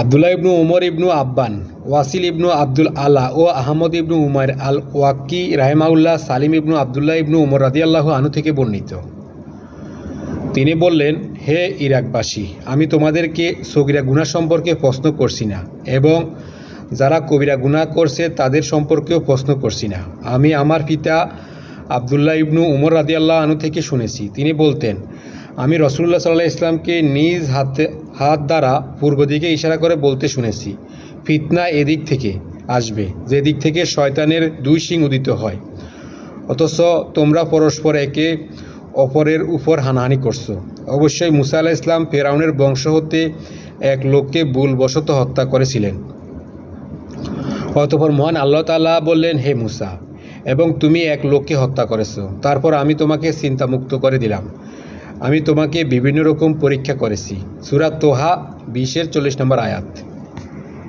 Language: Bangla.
আবদুল্লাহ ইবনু উমর ইবনু আব্বান, ওয়াসিল ইবনু আব্দুল আলা ও আহমদ ইবনু উমার আল ওয়াক্কি রাহেমাউল্লাহ সালিম ইবনু আবদুল্লাহ ইবনু উমর রাদিয়াল্লাহু আনু থেকে বর্ণিত। তিনি বললেন, হে ইরাকবাসী, আমি তোমাদেরকে সগিরা গুণা সম্পর্কে প্রশ্ন করছি না এবং যারা কবিরা গুণা করছে তাদের সম্পর্কেও প্রশ্ন করছি না। আমি আমার পিতা আবদুল্লাহ ইবনু উমর রাদিয়াল্লাহ আনু থেকে শুনেছি। তিনি বলতেন আমি রসুল্লাহ সাল্লাহ ইসলামকে নিজ হাতে, হাত দ্বারা পূর্ব দিকে ইশারা করে বলতে শুনেছি, ফিতনা এদিক থেকে আসবে যে দিক থেকে শয়তানের দুই শিং উদিত হয়। অথচ তোমরা পরস্পর একে অপরের উপর হানাহানি করছ। অবশ্যই মুসা আলাহ ইসলাম ফেরাউনের বংশ হতে এক লোককে ভুলবশত হত্যা করেছিলেন। অতপর মহান আল্লাহ তাআলা বললেন, হে মুসা, এবং তুমি এক লোককে হত্যা করেছ। তারপর আমি তোমাকে চিন্তামুক্ত করে দিলাম। আমি তোমাকে বিভিন্ন রকম পরীক্ষা করেছি। সুরাত তোহা বিশের চল্লিশ নম্বর আয়াত।